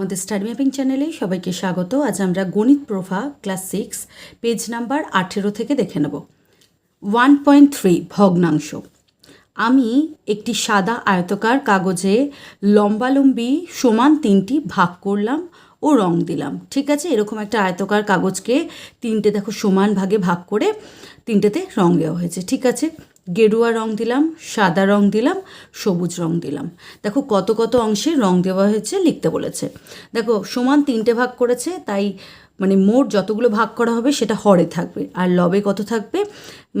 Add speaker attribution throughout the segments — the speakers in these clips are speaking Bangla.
Speaker 1: আমাদের স্টাডি ম্যাপিং চ্যানেলে সবাইকে স্বাগত আজ আমরা Ganit Prabha class six page number আঠেরো থেকে দেখে নেব ওয়ান পয়েন্ট থ্রি ভগ্নাংশ আমি একটি সাদা আয়তকার কাগজে লম্বালম্বি সমান তিনটি ভাগ করলাম ও রং দিলাম ঠিক আছে এরকম একটা আয়তকার কাগজকে তিনটে দেখো সমান ভাগে ভাগ করে তিনটেতে রং দেওয়া হয়েছে ঠিক আছে গেরুয়া রং দিলাম সাদা রং দিলাম সবুজ রং দিলাম দেখো কত কত অংশে রং দেওয়া হয়েছে লিখতে বলেছে দেখো সমান তিনটে ভাগ করেছে তাই মানে মোট যতগুলো ভাগ করা হবে সেটা হরে থাকবে আর লবে কত থাকবে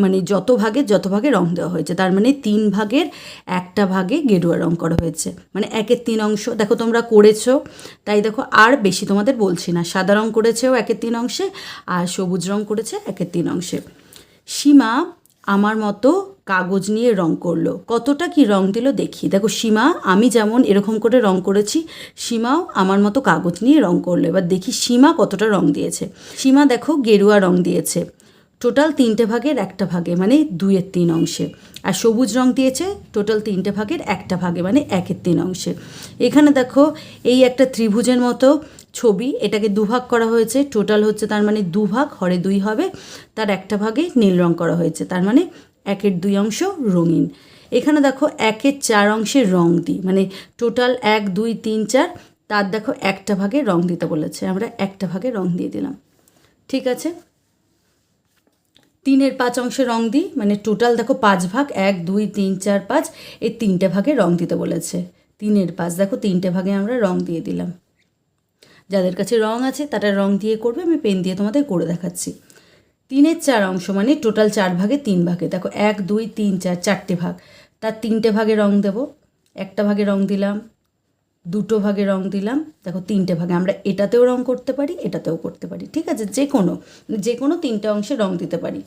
Speaker 1: মানে যত ভাগের যত ভাগে রং দেওয়া হয়েছে তার মানে তিন ভাগের একটা ভাগে গেরুয়া রং করা হয়েছে মানে একের তিন অংশ দেখো তোমরা করেছো তাই দেখো আর বেশি তোমাদের বলছি না সাদা রং করেছেও একের তিন অংশে আর সবুজ রং করেছে একের তিন অংশে সীমা আমার মতো কাগজ নিয়ে রং করলো কতটা কি রং দিল দেখি দেখো সীমা আমি যেমন এরকম করে রং করেছি সীমাও আমার মতো কাগজ নিয়ে রং করলো এবার দেখি সীমা কতটা রং দিয়েছে সীমা দেখো গেরুয়া রং দিয়েছে টোটাল তিনটে ভাগের একটা ভাগে মানে দুইয়ের তিন অংশে আর সবুজ রং দিয়েছে টোটাল তিনটে ভাগের একটা ভাগে মানে একের তিন অংশে এখানে দেখো এই একটা ত্রিভুজের মতো ছবি এটাকে দুভাগ করা হয়েছে টোটাল হচ্ছে তার মানে দুভাগ হরে দুই হবে তার একটা ভাগে নীল রং করা হয়েছে তার মানে একের দুই অংশ রঙিন এখানে দেখো একের চার অংশে রং দিই মানে টোটাল এক দুই তিন চার তার দেখো একটা ভাগে রং দিতে বলেছে আমরা একটা ভাগে রং দিয়ে দিলাম ঠিক আছে তিনের পাঁচ অংশে রং দিই মানে টোটাল দেখো পাঁচ ভাগ এক দুই তিন চার পাঁচ এই তিনটে ভাগে রং দিতে বলেছে তিনের পাঁচ দেখো তিনটে ভাগে আমরা রং দিয়ে দিলাম যাদের কাছে রং আছে তারা রং দিয়ে করবে আমি পেন দিয়ে তোমাদের করে দেখাচ্ছি তিনের চার অংশ মানে টোটাল চার ভাগে তিন ভাগে দেখো এক দুই তিন চার চারটে ভাগ তার তিনটে ভাগে রং দেব একটা ভাগে রং দিলাম দুটো ভাগে রং দিলাম দেখো তিনটে ভাগে আমরা এটাতেও রং করতে পারি এটাতেও করতে পারি ঠিক আছে যে কোনো যে কোনো তিনটে অংশে রং দিতে পারি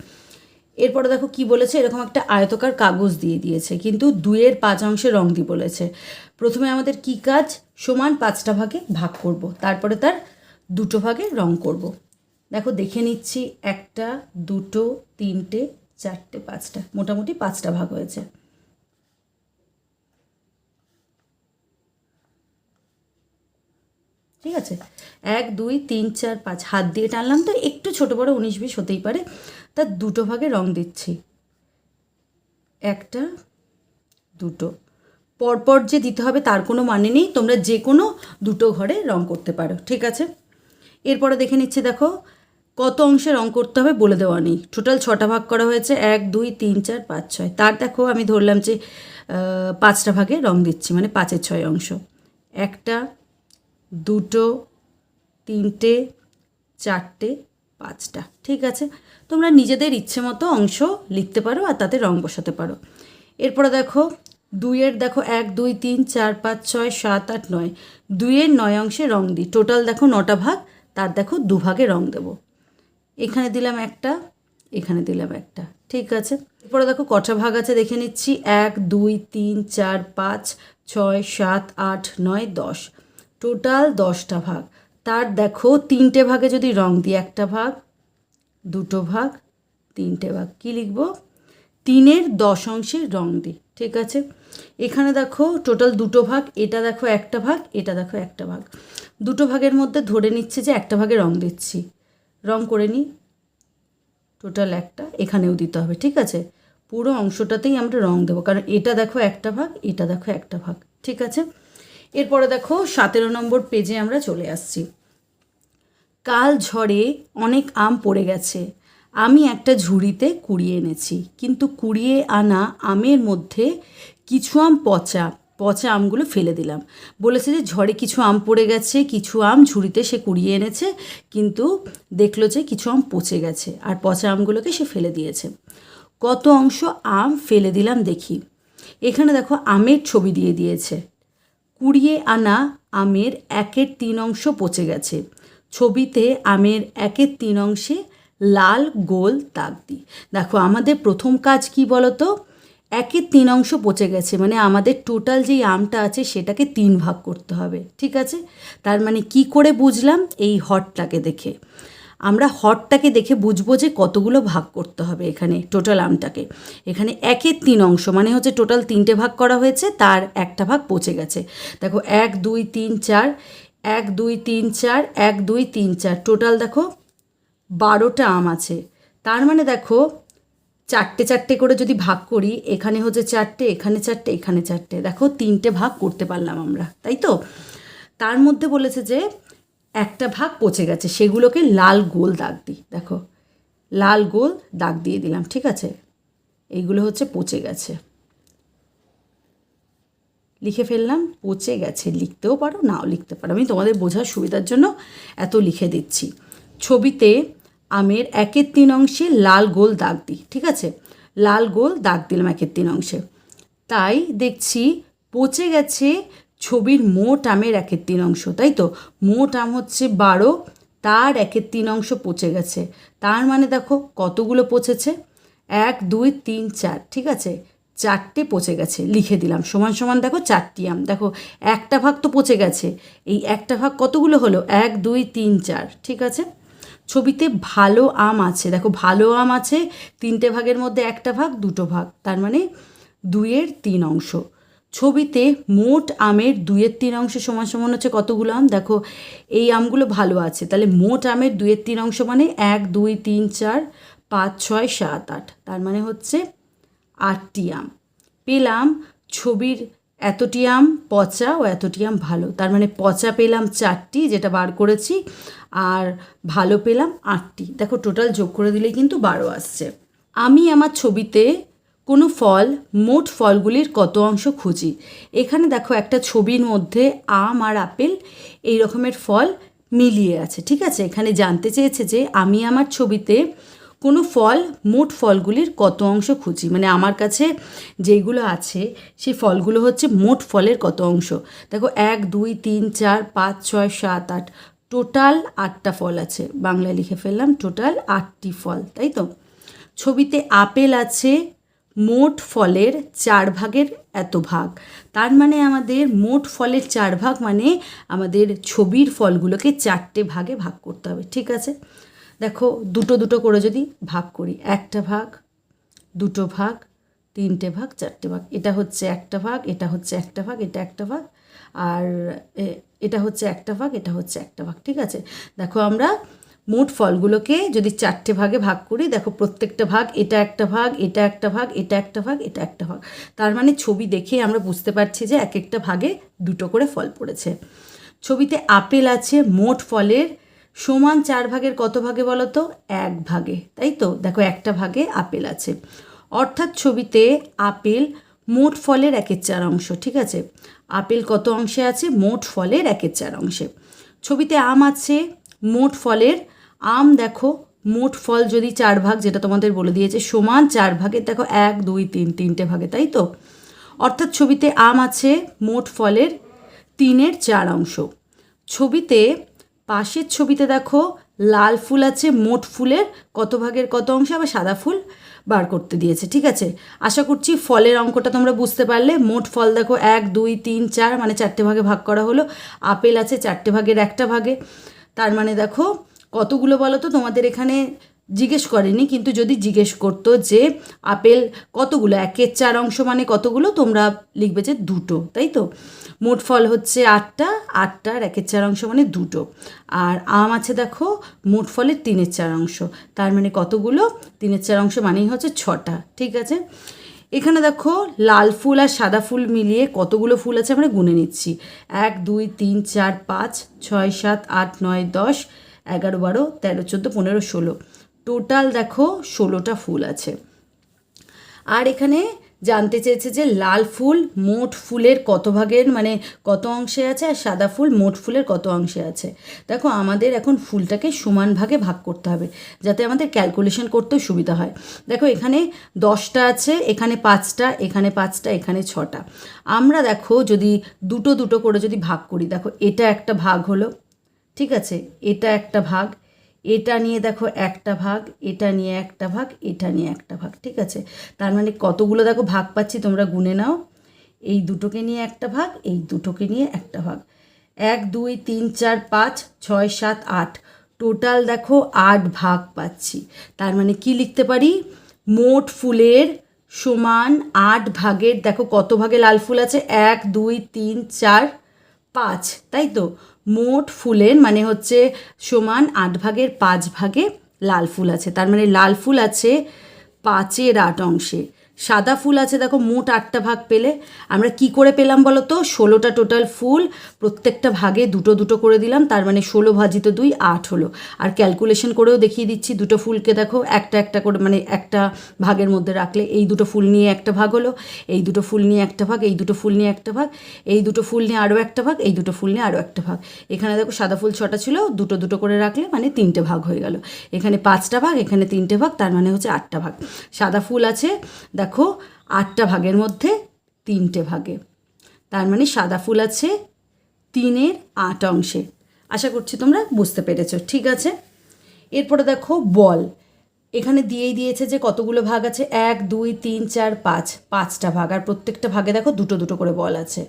Speaker 1: এরপরে দেখো কি বলেছে এরকম একটা আয়তকার কাগজ দিয়ে দিয়েছে কিন্তু দুয়ের পাঁচ অংশে রং দি বলেছে প্রথমে আমাদের কি কাজ সমান পাঁচটা ভাগে ভাগ করব তারপরে তার দুটো ভাগে রং করব দেখো দেখে নিচ্ছি একটা দুটো তিনটে চারটে পাঁচটা মোটামুটি পাঁচটা ভাগ হয়েছে ঠিক আছে এক দুই তিন চার পাঁচ হাত দিয়ে টানলাম তো একটু ছোট বড় উনিশ বিশ হতেই পারে তার দুটো ভাগে রং দিচ্ছি একটা দুটো পরপর যে দিতে হবে তার কোনো মানে নেই তোমরা যে কোনো দুটো ঘরে রং করতে পারো ঠিক আছে এরপরে দেখে নিচ্ছে দেখো কত অংশে রং করতে হবে বলে দেওয়া নেই টোটাল ছটা ভাগ করা হয়েছে এক দুই তিন চার পাঁচ ছয় তার দেখো আমি ধরলাম যে পাঁচটা ভাগে রং দিচ্ছি মানে পাঁচের ছয় অংশ একটা দুটো তিনটে চারটে পাঁচটা ঠিক আছে তোমরা নিজেদের ইচ্ছে মতো অংশ লিখতে পারো আর তাতে রং বসাতে পারো এরপরে দেখো দুইয়ের দেখো এক দুই তিন চার পাঁচ ছয় সাত আট নয় দুইয়ের নয় অংশে রং দিই টোটাল দেখো নটা ভাগ তার দেখো দুভাগে রং দেবো এখানে দিলাম একটা এখানে দিলাম একটা ঠিক আছে এরপরে দেখো কটা ভাগ আছে দেখে নিচ্ছি এক দুই তিন চার পাঁচ ছয় সাত আট নয় দশ টোটাল দশটা ভাগ তার দেখো তিনটে ভাগে যদি রং দিই একটা ভাগ দুটো ভাগ তিনটে ভাগ কি লিখব তিনের দশ অংশে রং দিই ঠিক আছে এখানে দেখো টোটাল দুটো ভাগ এটা দেখো একটা ভাগ এটা দেখো একটা ভাগ দুটো ভাগের মধ্যে ধরে নিচ্ছে যে একটা ভাগে রং দিচ্ছি রং করে নিই টোটাল একটা এখানেও দিতে হবে ঠিক আছে পুরো অংশটাতেই আমরা রং দেবো কারণ এটা দেখো একটা ভাগ এটা দেখো একটা ভাগ ঠিক আছে এরপরে দেখো সতেরো নম্বর পেজে আমরা চলে আসছি কাল ঝড়ে অনেক আম পড়ে গেছে আমি একটা ঝুড়িতে কুড়িয়ে এনেছি কিন্তু কুড়িয়ে আনা আমের মধ্যে কিছু আম পচা পচা আমগুলো ফেলে দিলাম বলেছে যে ঝড়ে কিছু আম পড়ে গেছে কিছু আম ঝুড়িতে সে কুড়িয়ে এনেছে কিন্তু দেখলো যে কিছু আম পচে গেছে আর পচা আমগুলোকে সে ফেলে দিয়েছে কত অংশ আম ফেলে দিলাম দেখি এখানে দেখো আমের ছবি দিয়ে দিয়েছে কুড়িয়ে আনা আমের একের তিন অংশ পচে গেছে ছবিতে আমের একের তিন অংশে লাল গোল তাক দিই দেখো আমাদের প্রথম কাজ কি বলতো একে তিন অংশ পচে গেছে মানে আমাদের টোটাল যেই আমটা আছে সেটাকে তিন ভাগ করতে হবে ঠিক আছে তার মানে কি করে বুঝলাম এই হটটাকে দেখে আমরা হটটাকে দেখে বুঝবো যে কতগুলো ভাগ করতে হবে এখানে টোটাল আমটাকে এখানে একের তিন অংশ মানে হচ্ছে টোটাল তিনটে ভাগ করা হয়েছে তার একটা ভাগ পচে গেছে দেখো এক দুই তিন চার এক দুই তিন চার এক দুই তিন চার টোটাল দেখো বারোটা আম আছে তার মানে দেখো চারটে চারটে করে যদি ভাগ করি এখানে হচ্ছে চারটে এখানে চারটে এখানে চারটে দেখো তিনটে ভাগ করতে পারলাম আমরা তাই তো তার মধ্যে বলেছে যে একটা ভাগ পচে গেছে সেগুলোকে লাল গোল দাগ দিই দেখো লাল গোল দাগ দিয়ে দিলাম ঠিক আছে এইগুলো হচ্ছে পচে গেছে লিখে ফেললাম পচে গেছে লিখতেও পারো নাও লিখতে পারো আমি তোমাদের বোঝার সুবিধার জন্য এত লিখে দিচ্ছি ছবিতে আমের একের তিন অংশে লাল গোল দাগ দিই ঠিক আছে লাল গোল দাগ দিলাম একের তিন অংশে তাই দেখছি পচে গেছে ছবির মোট আমের একের তিন অংশ তাই তো মোট আম হচ্ছে বারো তার একের তিন অংশ পচে গেছে তার মানে দেখো কতগুলো পচেছে এক দুই তিন চার ঠিক আছে চারটে পচে গেছে লিখে দিলাম সমান সমান দেখো চারটি আম দেখো একটা ভাগ তো পচে গেছে এই একটা ভাগ কতগুলো হলো এক দুই তিন চার ঠিক আছে ছবিতে ভালো আম আছে দেখো ভালো আম আছে তিনটে ভাগের মধ্যে একটা ভাগ দুটো ভাগ তার মানে দুইয়ের তিন অংশ ছবিতে মোট আমের দুইয়ের তিন অংশ সমান সমান হচ্ছে কতগুলো আম দেখো এই আমগুলো ভালো আছে তাহলে মোট আমের দুইয়ের তিন অংশ মানে এক দুই তিন চার পাঁচ ছয় সাত আট তার মানে হচ্ছে আটটি আম পেলাম ছবির এতটি আম পচা ও এতটি আম ভালো তার মানে পচা পেলাম চারটি যেটা বার করেছি আর ভালো পেলাম আটটি দেখো টোটাল যোগ করে দিলে কিন্তু বারো আসছে আমি আমার ছবিতে কোনো ফল মোট ফলগুলির কত অংশ খুঁজি এখানে দেখো একটা ছবির মধ্যে আম আর আপেল এই রকমের ফল মিলিয়ে আছে ঠিক আছে এখানে জানতে চেয়েছে যে আমি আমার ছবিতে কোনো ফল মোট ফলগুলির কত অংশ খুঁজি মানে আমার কাছে যেইগুলো আছে সেই ফলগুলো হচ্ছে মোট ফলের কত অংশ দেখো এক দুই তিন চার পাঁচ ছয় সাত আট টোটাল আটটা ফল আছে বাংলায় লিখে ফেললাম টোটাল আটটি ফল তাই তো ছবিতে আপেল আছে মোট ফলের চার ভাগের এত ভাগ তার মানে আমাদের মোট ফলের চার ভাগ মানে আমাদের ছবির ফলগুলোকে চারটে ভাগে ভাগ করতে হবে ঠিক আছে দেখো দুটো দুটো করে যদি ভাগ করি একটা ভাগ দুটো ভাগ তিনটে ভাগ চারটে ভাগ এটা হচ্ছে একটা ভাগ এটা হচ্ছে একটা ভাগ এটা একটা ভাগ আর এটা হচ্ছে একটা ভাগ এটা হচ্ছে একটা ভাগ ঠিক আছে দেখো আমরা মোট ফলগুলোকে যদি চারটে ভাগে ভাগ করি দেখো প্রত্যেকটা ভাগ এটা একটা ভাগ এটা একটা ভাগ এটা একটা ভাগ এটা একটা ভাগ তার মানে ছবি দেখে আমরা বুঝতে পারছি যে এক একটা ভাগে দুটো করে ফল পড়েছে ছবিতে আপেল আছে মোট ফলের সমান চার ভাগের কত ভাগে বলো তো এক ভাগে তাই তো দেখো একটা ভাগে আপেল আছে অর্থাৎ ছবিতে আপেল মোট ফলের একের চার অংশ ঠিক আছে আপেল কত অংশে আছে মোট ফলের একের চার অংশে ছবিতে আম আছে মোট ফলের আম দেখো মোট ফল যদি চার ভাগ যেটা তোমাদের বলে দিয়েছে সমান চার ভাগে দেখো এক দুই তিন তিনটে ভাগে তাই তো অর্থাৎ ছবিতে আম আছে মোট ফলের তিনের চার অংশ ছবিতে পাশের ছবিতে দেখো লাল ফুল আছে মোট ফুলের কত ভাগের কত অংশে আবার সাদা ফুল বার করতে দিয়েছে ঠিক আছে আশা করছি ফলের অঙ্কটা তোমরা বুঝতে পারলে মোট ফল দেখো এক দুই তিন চার মানে চারটে ভাগে ভাগ করা হলো আপেল আছে চারটে ভাগের একটা ভাগে তার মানে দেখো কতগুলো বলো তো তোমাদের এখানে জিজ্ঞেস করেনি কিন্তু যদি জিজ্ঞেস করতো যে আপেল কতগুলো একের চার অংশ মানে কতগুলো তোমরা লিখবে যে দুটো তাই তো মোট ফল হচ্ছে আটটা আটটার একের চার অংশ মানে দুটো আর আম আছে দেখো মোট ফলের তিনের চার অংশ তার মানে কতগুলো তিনের চার অংশ মানেই হচ্ছে ছটা ঠিক আছে এখানে দেখো লাল ফুল আর সাদা ফুল মিলিয়ে কতগুলো ফুল আছে আমরা গুনে নিচ্ছি এক দুই তিন চার পাঁচ ছয় সাত আট নয় দশ এগারো বারো তেরো চোদ্দো পনেরো ষোলো টোটাল দেখো ষোলোটা ফুল আছে আর এখানে জানতে চেয়েছে যে লাল ফুল মোট ফুলের কত ভাগের মানে কত অংশে আছে আর সাদা ফুল মোট ফুলের কত অংশে আছে দেখো আমাদের এখন ফুলটাকে সমান ভাগে ভাগ করতে হবে যাতে আমাদের ক্যালকুলেশন করতেও সুবিধা হয় দেখো এখানে দশটা আছে এখানে পাঁচটা এখানে পাঁচটা এখানে ছটা আমরা দেখো যদি দুটো দুটো করে যদি ভাগ করি দেখো এটা একটা ভাগ হলো ঠিক আছে এটা একটা ভাগ এটা নিয়ে দেখো একটা ভাগ এটা নিয়ে একটা ভাগ এটা নিয়ে একটা ভাগ ঠিক আছে তার মানে কতগুলো দেখো ভাগ পাচ্ছি তোমরা গুনে নাও এই দুটোকে নিয়ে একটা ভাগ এই দুটোকে নিয়ে একটা ভাগ এক দুই তিন চার পাঁচ ছয় সাত আট টোটাল দেখো আট ভাগ পাচ্ছি তার মানে কি লিখতে পারি মোট ফুলের সমান আট ভাগের দেখো কত ভাগে লাল ফুল আছে এক দুই তিন চার পাঁচ তাই তো মোট ফুলের মানে হচ্ছে সমান আট ভাগের পাঁচ ভাগে লাল ফুল আছে তার মানে লাল ফুল আছে পাঁচের আট অংশে সাদা ফুল আছে দেখো মোট আটটা ভাগ পেলে আমরা কি করে পেলাম বলো তো ষোলোটা টোটাল ফুল প্রত্যেকটা ভাগে দুটো দুটো করে দিলাম তার মানে ষোলো ভাজিত দুই আট হলো আর ক্যালকুলেশন করেও দেখিয়ে দিচ্ছি দুটো ফুলকে দেখো একটা একটা করে মানে একটা ভাগের মধ্যে রাখলে এই দুটো ফুল নিয়ে একটা ভাগ হলো এই দুটো ফুল নিয়ে একটা ভাগ এই দুটো ফুল নিয়ে একটা ভাগ এই দুটো ফুল নিয়ে আরও একটা ভাগ এই দুটো ফুল নিয়ে আরও একটা ভাগ এখানে দেখো সাদা ফুল ছটা ছিল দুটো দুটো করে রাখলে মানে তিনটে ভাগ হয়ে গেল এখানে পাঁচটা ভাগ এখানে তিনটে ভাগ তার মানে হচ্ছে আটটা ভাগ সাদা ফুল আছে দেখো দেখো আটটা ভাগের মধ্যে তিনটে ভাগে তার মানে সাদা ফুল আছে তিনের আট অংশে আশা করছি তোমরা বুঝতে পেরেছ ঠিক আছে এরপরে দেখো বল এখানে দিয়েই দিয়েছে যে কতগুলো ভাগ আছে এক দুই তিন চার পাঁচ পাঁচটা ভাগ আর প্রত্যেকটা ভাগে দেখো দুটো দুটো করে বল আছে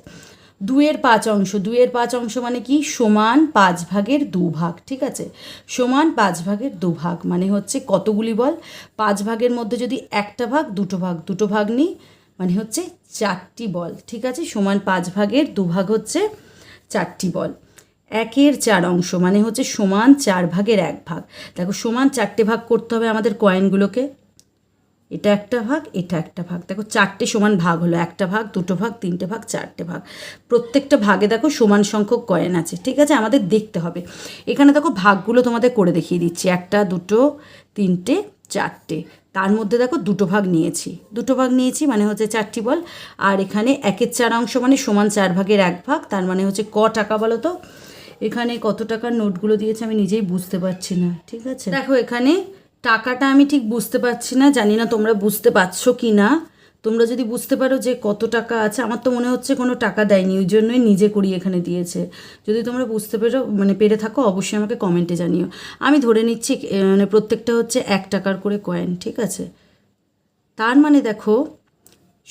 Speaker 1: দুয়ের পাঁচ অংশ দুয়ের পাঁচ অংশ মানে কি সমান পাঁচ ভাগের দুভাগ ঠিক আছে সমান পাঁচ ভাগের দুভাগ মানে হচ্ছে কতগুলি বল পাঁচ ভাগের মধ্যে যদি একটা ভাগ দুটো ভাগ দুটো ভাগ নিই মানে হচ্ছে চারটি বল ঠিক আছে সমান পাঁচ ভাগের দু ভাগ হচ্ছে চারটি বল একের চার অংশ মানে হচ্ছে সমান চার ভাগের এক ভাগ দেখো সমান চারটে ভাগ করতে হবে আমাদের কয়েনগুলোকে এটা একটা ভাগ এটা একটা ভাগ দেখো চারটে সমান ভাগ হলো একটা ভাগ দুটো ভাগ তিনটে ভাগ চারটে ভাগ প্রত্যেকটা ভাগে দেখো সমান সংখ্যক কয়েন আছে ঠিক আছে আমাদের দেখতে হবে এখানে দেখো ভাগগুলো তোমাদের করে দেখিয়ে দিচ্ছি একটা দুটো তিনটে চারটে তার মধ্যে দেখো দুটো ভাগ নিয়েছি দুটো ভাগ নিয়েছি মানে হচ্ছে চারটি বল আর এখানে একের চার অংশ মানে সমান চার ভাগের এক ভাগ তার মানে হচ্ছে ক টাকা বলো তো এখানে কত টাকার নোটগুলো দিয়েছে আমি নিজেই বুঝতে পারছি না ঠিক আছে দেখো এখানে টাকাটা আমি ঠিক বুঝতে পারছি না জানি না তোমরা বুঝতে পারছো কি না তোমরা যদি বুঝতে পারো যে কত টাকা আছে আমার তো মনে হচ্ছে কোনো টাকা দেয়নি ওই জন্যই নিজে করি এখানে দিয়েছে যদি তোমরা বুঝতে পেরো মানে পেরে থাকো অবশ্যই আমাকে কমেন্টে জানিও আমি ধরে নিচ্ছি মানে প্রত্যেকটা হচ্ছে এক টাকার করে কয়েন ঠিক আছে তার মানে দেখো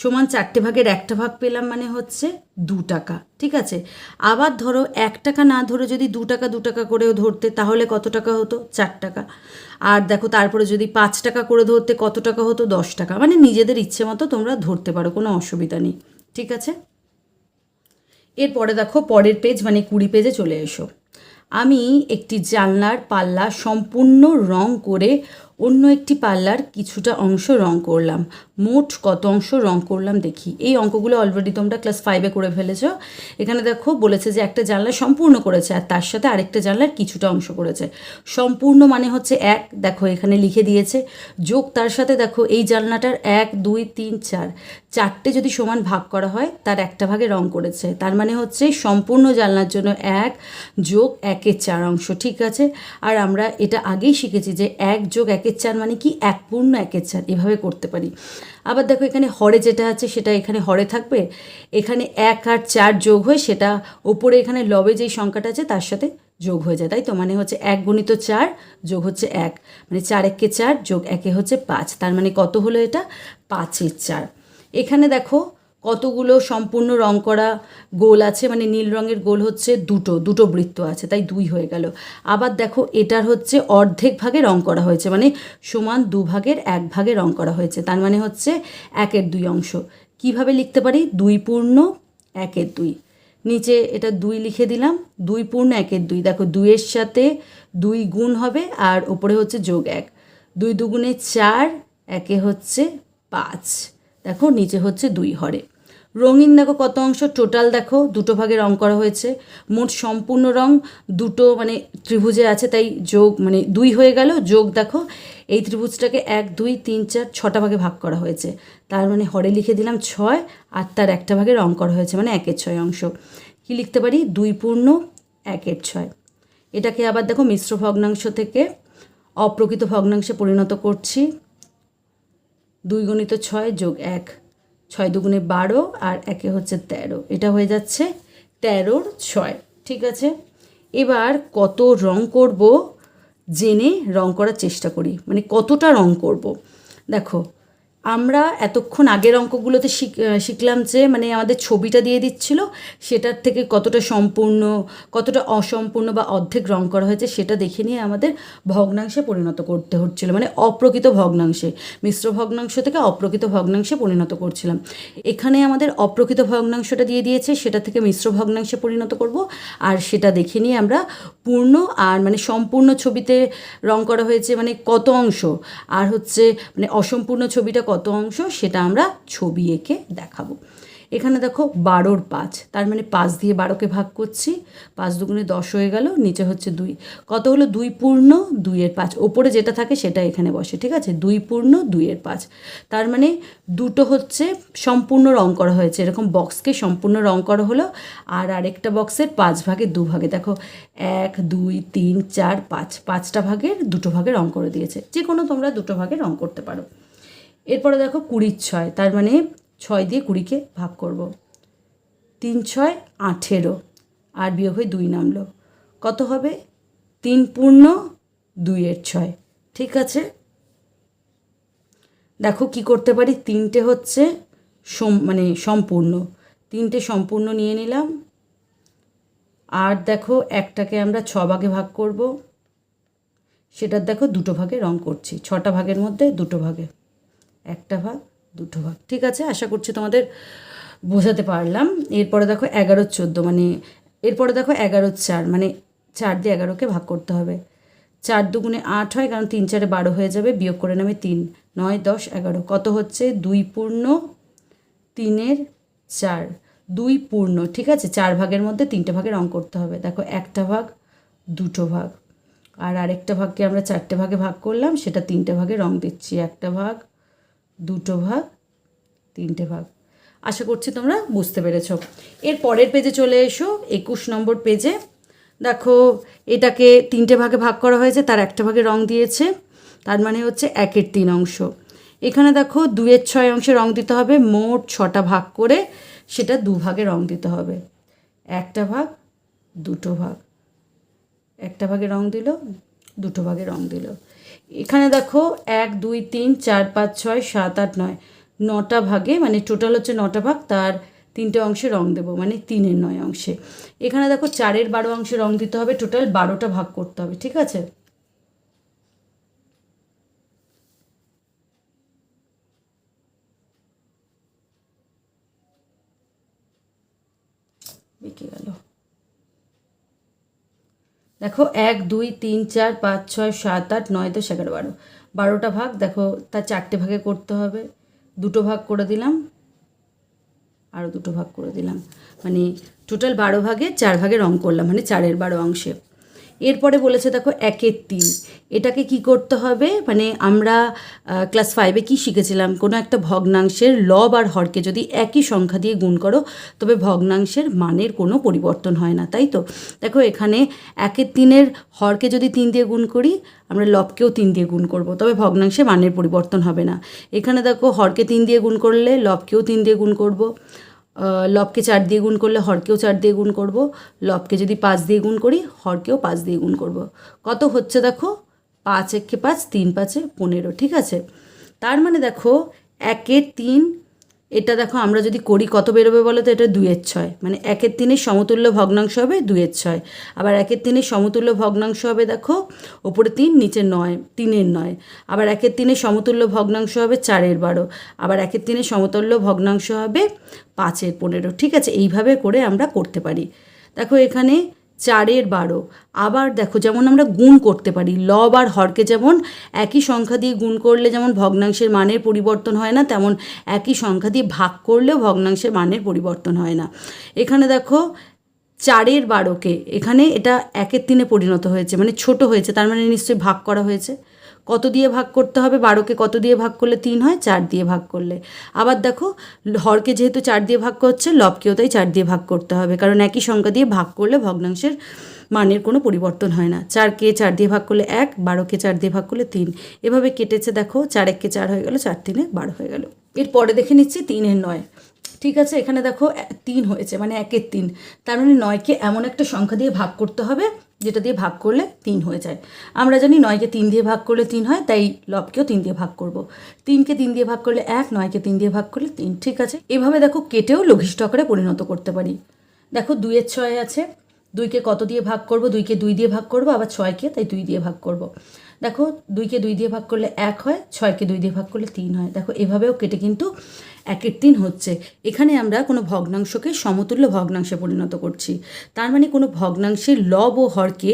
Speaker 1: সমান চারটে ভাগের একটা ভাগ পেলাম মানে হচ্ছে দু টাকা ঠিক আছে আবার ধরো এক টাকা না ধরে যদি দু টাকা দু টাকা করেও ধরতে তাহলে কত টাকা হতো চার টাকা আর দেখো তারপরে যদি পাঁচ টাকা করে ধরতে কত টাকা হতো দশ টাকা মানে নিজেদের ইচ্ছে মতো তোমরা ধরতে পারো কোনো অসুবিধা নেই ঠিক আছে এরপরে দেখো পরের পেজ মানে কুড়ি পেজে চলে এসো আমি একটি জানলার পাল্লা সম্পূর্ণ রং করে অন্য একটি পাল্লার কিছুটা অংশ রং করলাম মোট কত অংশ রং করলাম দেখি এই অঙ্কগুলো অলরেডি তোমরা ক্লাস ফাইভে করে ফেলেছ এখানে দেখো বলেছে যে একটা জানলা সম্পূর্ণ করেছে আর তার সাথে আরেকটা জানলার কিছুটা অংশ করেছে সম্পূর্ণ মানে হচ্ছে এক দেখো এখানে লিখে দিয়েছে যোগ তার সাথে দেখো এই জানলাটার এক দুই তিন চার চারটে যদি সমান ভাগ করা হয় তার একটা ভাগে রং করেছে তার মানে হচ্ছে সম্পূর্ণ জানলার জন্য এক যোগ একের চার অংশ ঠিক আছে আর আমরা এটা আগেই শিখেছি যে এক যোগ একে একের চার মানে কি এক পূর্ণ একের চার এভাবে করতে পারি আবার দেখো এখানে হরে যেটা আছে সেটা এখানে হরে থাকবে এখানে এক আর চার যোগ হয়ে সেটা ওপরে এখানে লবে যেই সংখ্যাটা আছে তার সাথে যোগ হয়ে যায় তাই তো মানে হচ্ছে এক গণিত চার যোগ হচ্ছে এক মানে চার এককে চার যোগ একে হচ্ছে পাঁচ তার মানে কত হলো এটা পাঁচের চার এখানে দেখো কতগুলো সম্পূর্ণ রং করা গোল আছে মানে নীল রঙের গোল হচ্ছে দুটো দুটো বৃত্ত আছে তাই দুই হয়ে গেল আবার দেখো এটার হচ্ছে অর্ধেক ভাগে রং করা হয়েছে মানে সমান দু ভাগের এক ভাগে রং করা হয়েছে তার মানে হচ্ছে একের দুই অংশ কিভাবে লিখতে পারি দুই পূর্ণ একের দুই নিচে এটা দুই লিখে দিলাম দুই পূর্ণ একের দুই দেখো দুইয়ের সাথে দুই গুণ হবে আর ওপরে হচ্ছে যোগ এক দুই দুগুণে চার একে হচ্ছে পাঁচ দেখো নিচে হচ্ছে দুই হরে রঙিন দেখো কত অংশ টোটাল দেখো দুটো ভাগে রং করা হয়েছে মোট সম্পূর্ণ রং দুটো মানে ত্রিভুজে আছে তাই যোগ মানে দুই হয়ে গেল যোগ দেখো এই ত্রিভুজটাকে এক দুই তিন চার ছটা ভাগে ভাগ করা হয়েছে তার মানে হরে লিখে দিলাম ছয় আর তার একটা ভাগে রং করা হয়েছে মানে একের ছয় অংশ কি লিখতে পারি দুই পূর্ণ একের ছয় এটাকে আবার দেখো মিশ্র ভগ্নাংশ থেকে অপ্রকৃত ভগ্নাংশে পরিণত করছি দুই গণিত ছয় যোগ এক ছয় দুগুণে বারো আর একে হচ্ছে তেরো এটা হয়ে যাচ্ছে তেরোর ছয় ঠিক আছে এবার কত রং করব জেনে রং করার চেষ্টা করি মানে কতটা রং করব দেখো আমরা এতক্ষণ আগের অঙ্কগুলোতে শিখলাম যে মানে আমাদের ছবিটা দিয়ে দিচ্ছিল সেটার থেকে কতটা সম্পূর্ণ কতটা অসম্পূর্ণ বা অর্ধেক রং করা হয়েছে সেটা দেখে নিয়ে আমাদের ভগ্নাংশে পরিণত করতে হচ্ছিল মানে অপ্রকৃত ভগ্নাংশে মিশ্র ভগ্নাংশ থেকে অপ্রকৃত ভগ্নাংশে পরিণত করছিলাম এখানে আমাদের অপ্রকৃত ভগ্নাংশটা দিয়ে দিয়েছে সেটা থেকে মিশ্র ভগ্নাংশে পরিণত করব আর সেটা দেখে নিয়ে আমরা পূর্ণ আর মানে সম্পূর্ণ ছবিতে রং করা হয়েছে মানে কত অংশ আর হচ্ছে মানে অসম্পূর্ণ ছবিটা কত অংশ সেটা আমরা ছবি এঁকে দেখাবো এখানে দেখো বারোর পাঁচ তার মানে পাঁচ দিয়ে বারোকে ভাগ করছি পাঁচ দুগুণে দশ হয়ে গেল নিচে হচ্ছে দুই কত হলো দুই পূর্ণ দুইয়ের পাঁচ ওপরে যেটা থাকে সেটা এখানে বসে ঠিক আছে দুই পূর্ণ দুইয়ের পাঁচ তার মানে দুটো হচ্ছে সম্পূর্ণ রং করা হয়েছে এরকম বক্সকে সম্পূর্ণ রং করা হলো আর আরেকটা বক্সের পাঁচ ভাগে দু ভাগে দেখো এক দুই তিন চার পাঁচ পাঁচটা ভাগের দুটো ভাগে রং করে দিয়েছে যে কোনো তোমরা দুটো ভাগে রং করতে পারো এরপরে দেখো কুড়ির ছয় তার মানে ছয় দিয়ে কুড়িকে ভাগ করব। তিন ছয় আঠেরো আর বিয়োগ হয়ে দুই নামলো কত হবে তিন পূর্ণ দুইয়ের ছয় ঠিক আছে দেখো কি করতে পারি তিনটে হচ্ছে সম মানে সম্পূর্ণ তিনটে সম্পূর্ণ নিয়ে নিলাম আর দেখো একটাকে আমরা ছ ভাগে ভাগ করব সেটার দেখো দুটো ভাগে রং করছি ছটা ভাগের মধ্যে দুটো ভাগে একটা ভাগ দুটো ভাগ ঠিক আছে আশা করছি তোমাদের বোঝাতে পারলাম এরপরে দেখো এগারো চোদ্দো মানে এরপরে দেখো এগারো চার মানে চার দিয়ে এগারোকে ভাগ করতে হবে চার দুগুণে আট হয় কারণ তিন চারে বারো হয়ে যাবে বিয়োগ করে নেবে তিন নয় দশ এগারো কত হচ্ছে দুই পূর্ণ তিনের চার দুই পূর্ণ ঠিক আছে চার ভাগের মধ্যে তিনটে ভাগের রং করতে হবে দেখো একটা ভাগ দুটো ভাগ আর আরেকটা ভাগকে আমরা চারটে ভাগে ভাগ করলাম সেটা তিনটে ভাগে রং দিচ্ছি একটা ভাগ দুটো ভাগ তিনটে ভাগ আশা করছি তোমরা বুঝতে পেরেছ এর পরের পেজে চলে এসো একুশ নম্বর পেজে দেখো এটাকে তিনটে ভাগে ভাগ করা হয়েছে তার একটা ভাগে রং দিয়েছে তার মানে হচ্ছে একের তিন অংশ এখানে দেখো দুয়ের ছয় অংশে রং দিতে হবে মোট ছটা ভাগ করে সেটা দুভাগে রং দিতে হবে একটা ভাগ দুটো ভাগ একটা ভাগে রং দিল দুটো ভাগে রং দিল এখানে দেখো এক দুই তিন চার পাঁচ ছয় সাত আট নয় নটা ভাগে মানে টোটাল হচ্ছে নটা ভাগ তার তিনটে অংশে রং দেব মানে তিনের নয় অংশে এখানে দেখো চারের বারো অংশে রং দিতে হবে টোটাল বারোটা ভাগ করতে হবে ঠিক আছে বেঁকে গেলো দেখো এক দুই তিন চার পাঁচ ছয় সাত আট নয় দশ এগারো বারো বারোটা ভাগ দেখো তার চারটে ভাগে করতে হবে দুটো ভাগ করে দিলাম আরও দুটো ভাগ করে দিলাম মানে টোটাল বারো ভাগে চার ভাগের রং করলাম মানে চারের বারো অংশে এরপরে বলেছে দেখো একের তিন এটাকে কি করতে হবে মানে আমরা ক্লাস ফাইভে কি শিখেছিলাম কোনো একটা ভগ্নাংশের লব আর হরকে যদি একই সংখ্যা দিয়ে গুণ করো তবে ভগ্নাংশের মানের কোনো পরিবর্তন হয় না তাই তো দেখো এখানে একের তিনের হরকে যদি তিন দিয়ে গুণ করি আমরা লবকেও তিন দিয়ে গুণ করব তবে ভগ্নাংশে মানের পরিবর্তন হবে না এখানে দেখো হরকে তিন দিয়ে গুণ করলে লবকেও তিন দিয়ে গুণ করব লবকে চার দিয়ে গুণ করলে হরকেও চার দিয়ে গুণ করব লবকে যদি পাঁচ দিয়ে গুণ করি হরকেও পাঁচ দিয়ে গুণ করব কত হচ্ছে দেখো পাঁচ একে পাঁচ তিন পাঁচে পনেরো ঠিক আছে তার মানে দেখো একে তিন এটা দেখো আমরা যদি করি কত বেরোবে বলো তো এটা দুয়ের ছয় মানে একের তিনের সমতুল্য ভগ্নাংশ হবে দুয়ের ছয় আবার একের তিনের সমতুল্য ভগ্নাংশ হবে দেখো ওপরে তিন নিচে নয় তিনের নয় আবার একের তিনের সমতুল্য ভগ্নাংশ হবে চারের বারো আবার একের তিনের সমতুল্য ভগ্নাংশ হবে পাঁচের পনেরো ঠিক আছে এইভাবে করে আমরা করতে পারি দেখো এখানে চারের বারো আবার দেখো যেমন আমরা গুণ করতে পারি লব আর হরকে যেমন একই সংখ্যা দিয়ে গুণ করলে যেমন ভগ্নাংশের মানের পরিবর্তন হয় না তেমন একই সংখ্যা দিয়ে ভাগ করলেও ভগ্নাংশের মানের পরিবর্তন হয় না এখানে দেখো চারের বারোকে এখানে এটা একের তিনে পরিণত হয়েছে মানে ছোট হয়েছে তার মানে নিশ্চয়ই ভাগ করা হয়েছে কত দিয়ে ভাগ করতে হবে বারোকে কত দিয়ে ভাগ করলে তিন হয় চার দিয়ে ভাগ করলে আবার দেখো হরকে যেহেতু চার দিয়ে ভাগ করছে লবকেও তাই চার দিয়ে ভাগ করতে হবে কারণ একই সংখ্যা দিয়ে ভাগ করলে ভগ্নাংশের মানের কোনো পরিবর্তন হয় না চারকে চার দিয়ে ভাগ করলে এক বারোকে চার দিয়ে ভাগ করলে তিন এভাবে কেটেছে দেখো চার এককে চার হয়ে গেল চার তিনে বারো হয়ে গেল এরপরে দেখে নিচ্ছি তিনের নয় ঠিক আছে এখানে দেখো তিন হয়েছে মানে একের তিন তার মানে নয়কে এমন একটা সংখ্যা দিয়ে ভাগ করতে হবে যেটা দিয়ে ভাগ করলে তিন হয়ে যায় আমরা জানি নয়কে তিন দিয়ে ভাগ করলে তিন হয় তাই লবকেও তিন দিয়ে ভাগ করব তিনকে তিন দিয়ে ভাগ করলে এক নয়কে তিন দিয়ে ভাগ করলে তিন ঠিক আছে এভাবে দেখো কেটেও লঘিষ্ঠ আকারে পরিণত করতে পারি দেখো দুইয়ের ছয় আছে দুইকে কত দিয়ে ভাগ করব দুইকে দুই দিয়ে ভাগ করব আবার ছয়কে তাই দুই দিয়ে ভাগ করব দেখো দুইকে দুই দিয়ে ভাগ করলে এক হয় ছয়কে দুই দিয়ে ভাগ করলে তিন হয় দেখো এভাবেও কেটে কিন্তু একের তিন হচ্ছে এখানে আমরা কোনো ভগ্নাংশকে সমতুল্য ভগ্নাংশে পরিণত করছি তার মানে কোনো ভগ্নাংশের লব ও হরকে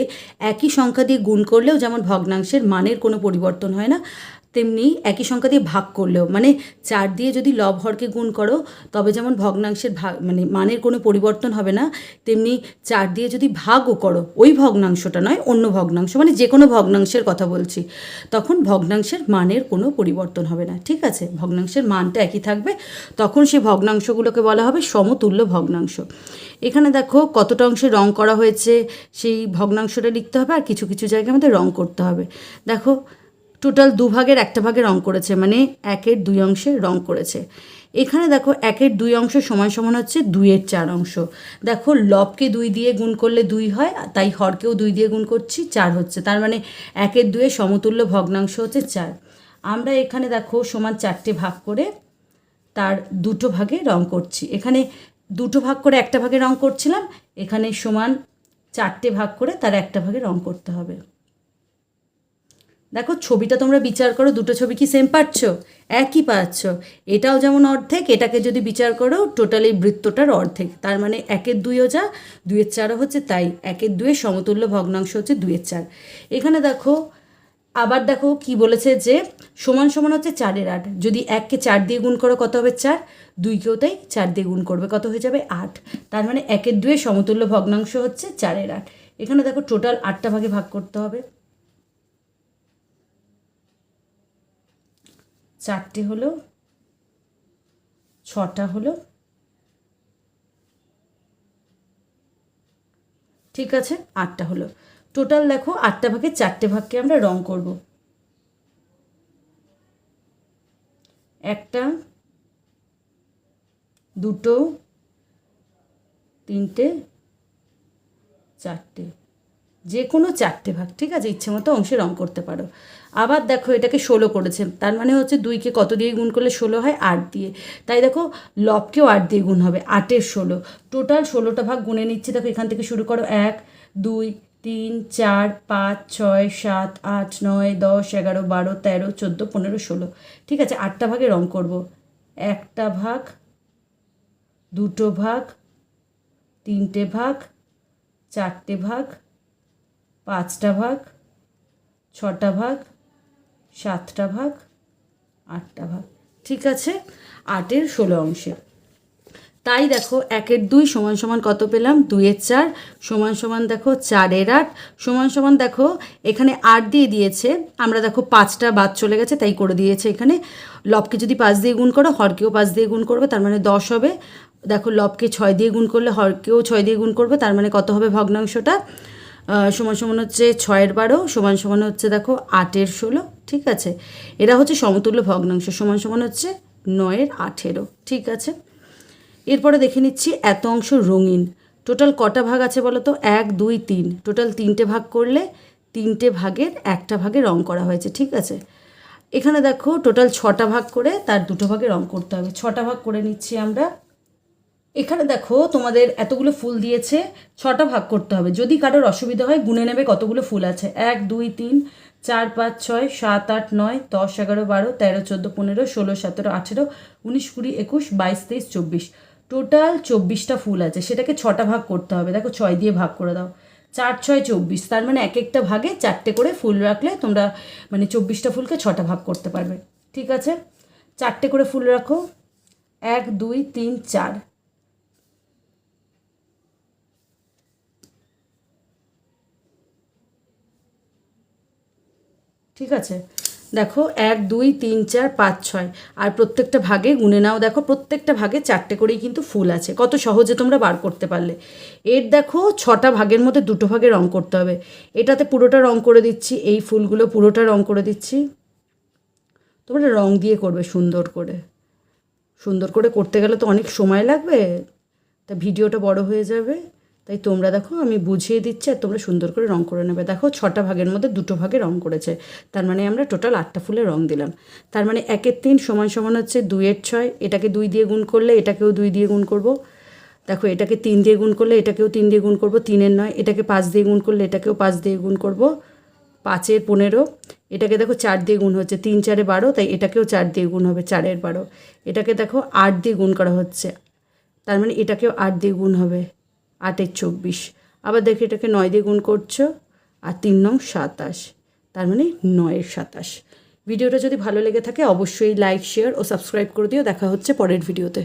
Speaker 1: একই সংখ্যা দিয়ে গুণ করলেও যেমন ভগ্নাংশের মানের কোনো পরিবর্তন হয় না তেমনি একই সংখ্যা দিয়ে ভাগ করলেও মানে চার দিয়ে যদি লব হরকে গুণ করো তবে যেমন ভগ্নাংশের ভাগ মানে মানের কোনো পরিবর্তন হবে না তেমনি চার দিয়ে যদি ভাগও করো ওই ভগ্নাংশটা নয় অন্য ভগ্নাংশ মানে যে কোনো ভগ্নাংশের কথা বলছি তখন ভগ্নাংশের মানের কোনো পরিবর্তন হবে না ঠিক আছে ভগ্নাংশের মানটা একই থাকবে তখন সেই ভগ্নাংশগুলোকে বলা হবে সমতুল্য ভগ্নাংশ এখানে দেখো কতটা অংশে রং করা হয়েছে সেই ভগ্নাংশটা লিখতে হবে আর কিছু কিছু জায়গায় আমাদের রং করতে হবে দেখো টোটাল দু ভাগের একটা ভাগে রং করেছে মানে একের দুই অংশে রং করেছে এখানে দেখো একের দুই অংশ সমান সমান হচ্ছে দুইয়ের চার অংশ দেখো লবকে দুই দিয়ে গুণ করলে দুই হয় তাই হরকেও দুই দিয়ে গুণ করছি চার হচ্ছে তার মানে একের দুয়ে সমতুল্য ভগ্নাংশ হচ্ছে চার আমরা এখানে দেখো সমান চারটে ভাগ করে তার দুটো ভাগে রং করছি এখানে দুটো ভাগ করে একটা ভাগে রং করছিলাম এখানে সমান চারটে ভাগ করে তার একটা ভাগে রং করতে হবে দেখো ছবিটা তোমরা বিচার করো দুটো ছবি কি সেম পাচ্ছ একই পাচ্ছ এটাও যেমন অর্ধেক এটাকে যদি বিচার করো টোটালি বৃত্তটার অর্ধেক তার মানে একের দুইও যা দুইয়ের চারও হচ্ছে তাই একের দুয়ের সমতুল্য ভগ্নাংশ হচ্ছে দুয়ের চার এখানে দেখো আবার দেখো কি বলেছে যে সমান সমান হচ্ছে চারের আট যদি এককে চার দিয়ে গুণ করো কত হবে চার দুইকেও তাই চার দিয়ে গুণ করবে কত হয়ে যাবে আট তার মানে একের দুয়ে সমতুল্য ভগ্নাংশ হচ্ছে চারের আট এখানে দেখো টোটাল আটটা ভাগে ভাগ করতে হবে চারটে হলো ছটা হলো ঠিক আছে আটটা হলো টোটাল দেখো আটটা ভাগে চারটে ভাগকে আমরা রং করব একটা দুটো তিনটে চারটে যে কোনো চারটে ভাগ ঠিক আছে ইচ্ছে মতো অংশে রং করতে পারো আবার দেখো এটাকে ষোলো করেছে তার মানে হচ্ছে দুইকে কত দিয়ে গুণ করলে ষোলো হয় আট দিয়ে তাই দেখো লবকেও আট দিয়ে গুণ হবে আটের ষোলো টোটাল ষোলোটা ভাগ গুনে নিচ্ছে দেখো এখান থেকে শুরু করো এক দুই তিন চার পাঁচ ছয় সাত আট নয় দশ এগারো বারো তেরো চোদ্দো পনেরো ষোলো ঠিক আছে আটটা ভাগে রং করব একটা ভাগ দুটো ভাগ তিনটে ভাগ চারটে ভাগ পাঁচটা ভাগ ছটা ভাগ সাতটা ভাগ আটটা ভাগ ঠিক আছে আটের ষোলো অংশে তাই দেখো একের দুই সমান সমান কত পেলাম দুয়ের চার সমান সমান দেখো চারের আট সমান সমান দেখো এখানে আট দিয়ে দিয়েছে আমরা দেখো পাঁচটা বাদ চলে গেছে তাই করে দিয়েছে এখানে লবকে যদি পাঁচ দিয়ে গুণ করো হরকেও পাঁচ দিয়ে গুণ করবে তার মানে দশ হবে দেখো লবকে ছয় দিয়ে গুণ করলে হরকেও ছয় দিয়ে গুণ করবে তার মানে কত হবে ভগ্নাংশটা সমান সমান হচ্ছে ছয়ের বারো সমান সমান হচ্ছে দেখো আটের ষোলো ঠিক আছে এরা হচ্ছে সমতুল্য ভগ্নাংশ সমান সমান হচ্ছে নয়ের আঠেরো ঠিক আছে এরপরে দেখে নিচ্ছি এত অংশ রঙিন টোটাল কটা ভাগ আছে বলো তো এক দুই তিন টোটাল তিনটে ভাগ করলে তিনটে ভাগের একটা ভাগে রং করা হয়েছে ঠিক আছে এখানে দেখো টোটাল ছটা ভাগ করে তার দুটো ভাগে রং করতে হবে ছটা ভাগ করে নিচ্ছি আমরা এখানে দেখো তোমাদের এতগুলো ফুল দিয়েছে ছটা ভাগ করতে হবে যদি কারোর অসুবিধা হয় গুনে নেবে কতগুলো ফুল আছে এক দুই তিন চার পাঁচ ছয় সাত আট নয় দশ এগারো বারো তেরো চোদ্দো পনেরো ষোলো সতেরো আঠেরো উনিশ কুড়ি একুশ বাইশ তেইশ চব্বিশ টোটাল চব্বিশটা ফুল আছে সেটাকে ছটা ভাগ করতে হবে দেখো ছয় দিয়ে ভাগ করে দাও চার ছয় চব্বিশ তার মানে এক একটা ভাগে চারটে করে ফুল রাখলে তোমরা মানে চব্বিশটা ফুলকে ছটা ভাগ করতে পারবে ঠিক আছে চারটে করে ফুল রাখো এক দুই তিন চার ঠিক আছে দেখো এক দুই তিন চার পাঁচ ছয় আর প্রত্যেকটা ভাগে গুনে নাও দেখো প্রত্যেকটা ভাগে চারটে করেই কিন্তু ফুল আছে কত সহজে তোমরা বার করতে পারলে এর দেখো ছটা ভাগের মধ্যে দুটো ভাগে রং করতে হবে এটাতে পুরোটা রং করে দিচ্ছি এই ফুলগুলো পুরোটা রং করে দিচ্ছি তোমরা রং দিয়ে করবে সুন্দর করে সুন্দর করে করতে গেলে তো অনেক সময় লাগবে তা ভিডিওটা বড় হয়ে যাবে তাই তোমরা দেখো আমি বুঝিয়ে দিচ্ছি আর তোমরা সুন্দর করে রং করে নেবে দেখো ছটা ভাগের মধ্যে দুটো ভাগে রং করেছে তার মানে আমরা টোটাল আটটা ফুলে রং দিলাম তার মানে একের তিন সমান সমান হচ্ছে দুইয়ের ছয় এটাকে দুই দিয়ে গুণ করলে এটাকেও দুই দিয়ে গুণ করব দেখো এটাকে তিন দিয়ে গুণ করলে এটাকেও তিন দিয়ে গুণ করব তিনের নয় এটাকে পাঁচ দিয়ে গুণ করলে এটাকেও পাঁচ দিয়ে গুণ করব পাঁচের পনেরো এটাকে দেখো চার দিয়ে গুণ হচ্ছে তিন চারে বারো তাই এটাকেও চার দিয়ে গুণ হবে চারের বারো এটাকে দেখো আট দিয়ে গুণ করা হচ্ছে তার মানে এটাকেও আট দিয়ে গুণ হবে আটের চব্বিশ আবার দেখো এটাকে নয় দিয়ে গুণ করছো আর তিন নং সাতাশ তার মানে নয়ের সাতাশ ভিডিওটা যদি ভালো লেগে থাকে অবশ্যই লাইক শেয়ার ও সাবস্ক্রাইব করে দিও দেখা হচ্ছে পরের ভিডিওতে